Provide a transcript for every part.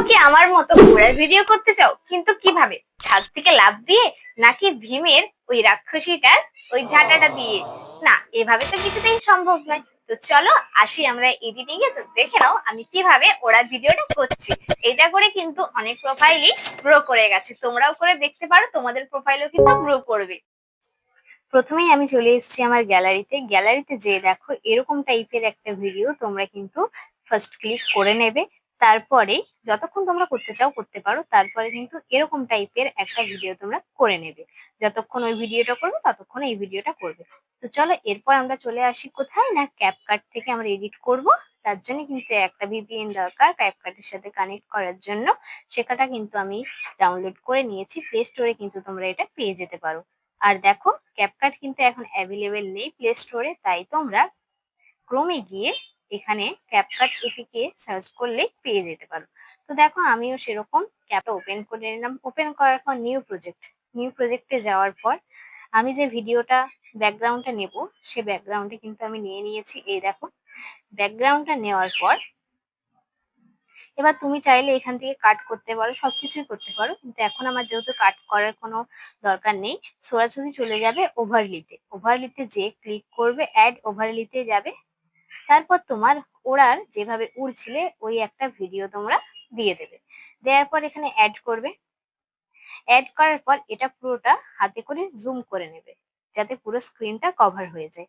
তোমরাও কি আমার মতো ঘোড়ার ভিডিও করতে চাও? কিন্তু কীভাবে? ছাদ থেকে লাভ দিয়ে নাকি ভীমের ওই রাক্ষসীটার ওই ঝাঁটাটা দিয়ে? না, এভাবে তো কিছুতেই সম্ভব নয়। তো চলো, আসি আমরা এডিটিং এ তো দেখে নাও আমি কীভাবে ওরা ভিডিওটা করছি। এটা করে কিন্তু অনেক প্রোফাইলই গ্রো করে গেছে। তোমরাও করে দেখতে পারো, তোমাদের প্রোফাইলও কিন্তু গ্রো করবে। প্রথমেই আমি চলে এসেছি আমার গ্যালারিতে গ্যালারিতে যে দেখো, এরকম টাইপের একটা ভিডিও তোমরা কিন্তু ফার্স্ট ক্লিক করে নেবে। তারপরে যতক্ষণ তোমরা করতে চাও করতে পারো, তারপরে কিন্তু এরকম টাইপের একটা ভিডিও তোমরা করে নেবে। যতক্ষণ ওই ভিডিওটা করবে, ততক্ষণ এই ভিডিওটা করবে। তো চলো, এরপর আমরা চলে আসি কোথায়? না ক্যাপকাট থেকে আমরা এডিট করব। তার জন্য কিন্তু একটা ভিপিএন দরকার ক্যাপকাটের সাথে কানেক্ট করার জন্য। সেটা কিন্তু আমি ডাউনলোড করে নিয়েছি। প্লে স্টোরে কিন্তু তোমরা এটা পেয়ে যেতে পারো। আর দেখো ক্যাপকাট কিন্তু এখন অ্যাভেলেবেল নেই প্লে স্টোরে তাই তোমরা ক্রমে গিয়ে এখানে ক্যাপকাট এপিকে সার্চ করলেই পেয়ে যেতে পারো। তো দেখো আমিও সেরকম ক্যাপটা ওপেন করে নিলাম। ওপেন করার পর নিউ প্রজেক্ট নিউ প্রজেক্টে যাওয়ার পর আমি যে ভিডিওটা ব্যাকগ্রাউন্ডটা নেব, সে ব্যাকগ্রাউন্ডে কিন্তু আমি নিয়ে নিয়েছি। এই দেখো ব্যাকগ্রাউন্ডটা নেওয়ার পর এবার তুমি চাইলে এখান থেকে কাট করতে পারো, সবকিছুই করতে পারো। কিন্তু এখন আমার যেহেতু কাট করার কোনো দরকার নেই সরাসরি চলে যাবে ওভারলিতে ওভারলিতে যে ক্লিক করবে অ্যাড ওভারলিতে যাবে। তারপর তোমার ওড়ার যেভাবে উড়ছিলে, ওই একটা ভিডিও তোমরা দিয়ে দেবে। দেওয়ার পর এখানে অ্যাড করবে। অ্যাড করার পর এটা পুরোটা হাতে করে জুম করে নেবে, যাতে পুরো স্ক্রিনটা কভার হয়ে যায়।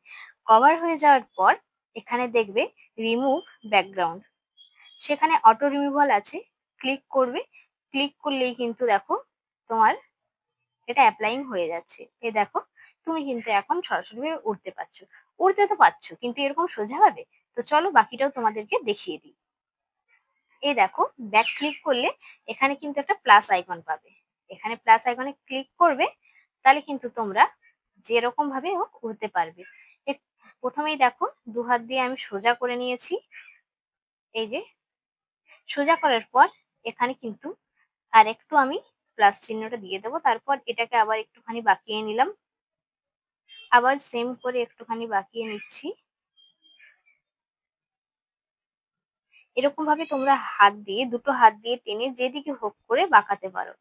কভার হয়ে যাওয়ার পর এখানে দেখবে রিমুভ ব্যাকগ্রাউন্ড সেখানে অটো রিমুভাল আছে ক্লিক করবে। ক্লিক করলেই কিন্তু দেখো তোমার এটা অ্যাপ্লাইং হয়ে যাচ্ছে। এ দেখো, তুমি কিন্তু এখন সরাসরি উঠতে পারছ। উড়তে তো পারছ, কিন্তু এরকম সোজা হবে? তো চলো বাকিটাও তোমাদেরকে দেখিয়ে দিই। এ দেখো ব্যাক ক্লিক করলে এখানে কিন্তু একটা প্লাস আইকন পাবে। এখানে প্লাস আইকনে ক্লিক করবে, তাহলে কিন্তু তোমরা যেরকম ভাবে হোক উড়তে পারবে। প্রথমেই দেখো দু হাত দিয়ে আমি সোজা করে নিয়েছি। এই যে, সোজা করার পর এখানে কিন্তু আর একটু আমি প্লাস চিহ্নটা দিয়ে দেবো। তারপর এটাকে আবার একটুখানি বাঁকিয়ে নিলাম। আবার সেম করে একটুখানি বাঁকিয়ে নিচ্ছি। এরকম ভাবে তোমরা হাত দিয়ে, দুটো হাত দিয়ে টেনে যেদিকে হোক করে বাঁকাতে পারো।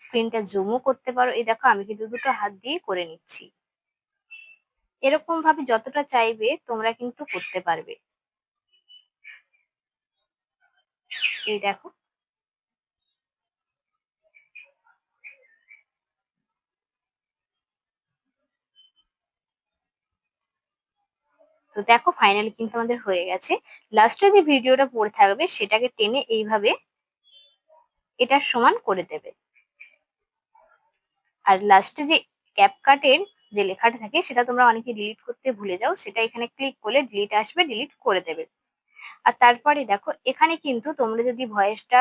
স্ক্রিনটা জুমও করতে পারো। এই দেখো, আমি কিন্তু দুটো হাত দিয়ে করে নিচ্ছি। এরকম ভাবে যতটা চাইবে তোমরা কিন্তু করতে পারবে। এই দেখো। তো দেখো ফাইনালি কিন্তু আমাদের হয়ে গেছে। লাস্টে যে ভিডিওটা পড়ে থাকবে সেটাকে টেনে এইভাবে এটার সমান করে দেবে। আর লাস্টে যে ক্যাপকাটের যে লেখাটা থাকে সেটা তোমরা অনেকে ডিলিট করতে ভুলে যাও, সেটা এখানে ক্লিক করলে ডিলিট আসবে ডিলিট করে দেবে। আর তারপরে দেখো, এখানে কিন্তু তোমরা যদি ভয়েসটা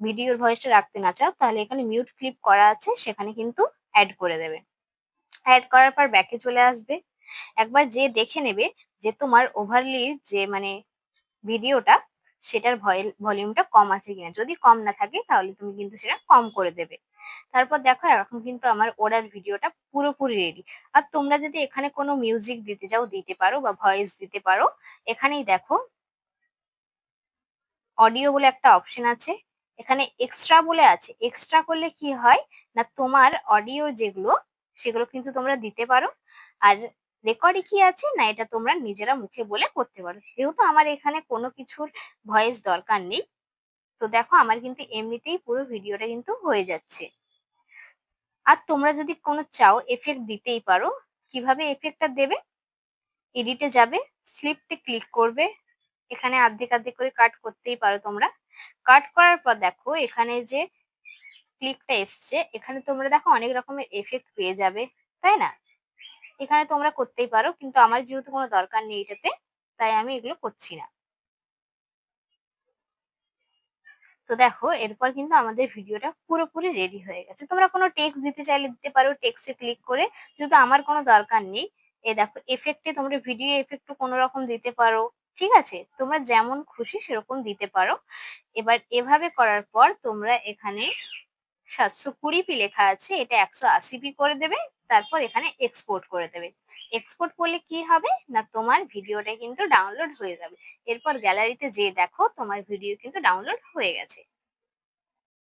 ভিডিওর ভয়েসটা রাখতে না চাও, তাহলে এখানে মিউট ক্লিপ করা আছে, সেখানে কিন্তু অ্যাড করে দেবে। অ্যাড করার পর ব্যাকে চলে আসবে। একবার যে দেখে নেবে যে তোমার ওভারলি যে মানে ভিডিওটা সেটার ভলিউমটা কম আছে কিনা। যদি কম না থাকে, তাহলে তুমি কিন্তু সেটা কম করে দেবে। তারপর দেখো, এখন কিন্তু আমার ওরার ভিডিওটা পুরোপুরি রেডি আর তোমরা যদি এখানে কোনো মিউজিক দিতে চাও, দিতে পারো বা ভয়েস দিতে পারো, এখানেই দেখো অডিও বলে একটা অপশন আছে। এখানে এক্সট্রা বলে আছে। এক্সট্রা করলে কি হয়? না, তোমার অডিও যেগুলো, সেগুলো কিন্তু তোমরা দিতে পারো। আর রেকর্ডে কি আছে? না, এটা তোমরা নিজেরা মুখে বলে করতে পারো। যেহেতু আমার এখানে কোনো কিছুর ভয়েস দরকার নেই, তো দেখো আমার কিন্তু এমনিতেই পুরো ভিডিওটা কিন্তু হয়ে যাচ্ছে। আর তোমরা যদি কোনো চাও এফেক্ট দিতেই পারো, কীভাবে এফেক্টটা দেবে? এডিটে যাবে স্লিপতে ক্লিক করবে, এখানে আর্ধেক আর্ধেক করে কাট করতেই পারো তোমরা। কাট করার পর দেখো এখানে যে ক্লিকটা এসছে, এখানে তোমরা দেখো অনেক রকমের এফেক্ট পেয়ে যাবে, তাই না? এখানে তোমরা করতেই পারো, কিন্তু আমার যেহেতু কোনো দরকার নেই এটাতে, তাই আমি এগুলো করছি না। তো দেখো, এরপর কিন্তু আমাদের ভিডিওটা পুরোপুরি রেডি হয়ে গেছে। তোমরা কোনো টেক্সট দিতে চাইলে দিতে পারো টেক্সটে ক্লিক করে। যেহেতু আমার কোনো দরকার নেই, এ দেখো এফেক্টে তোমরা ভিডিও এফেক্টও কোনো রকম দিতে পারো, ঠিক আছে? তোমরা যেমন খুশি সেরকম দিতে পারো। এবার এভাবে করার পর তোমরা এখানে সাতশো কুড়ি পি লেখা আছে, এটা একশো আশি পি করে দেবে, তারপর এখানে এক্সপোর্ট করে দেবে। এক্সপোর্ট করলে কি হবে? না, তোমার ভিডিওটা কিন্তু ডাউনলোড হয়ে যাবে। এরপর গ্যালারিতে যেয়ে দেখো, তোমার ভিডিও কিন্তু ডাউনলোড হয়ে গেছে।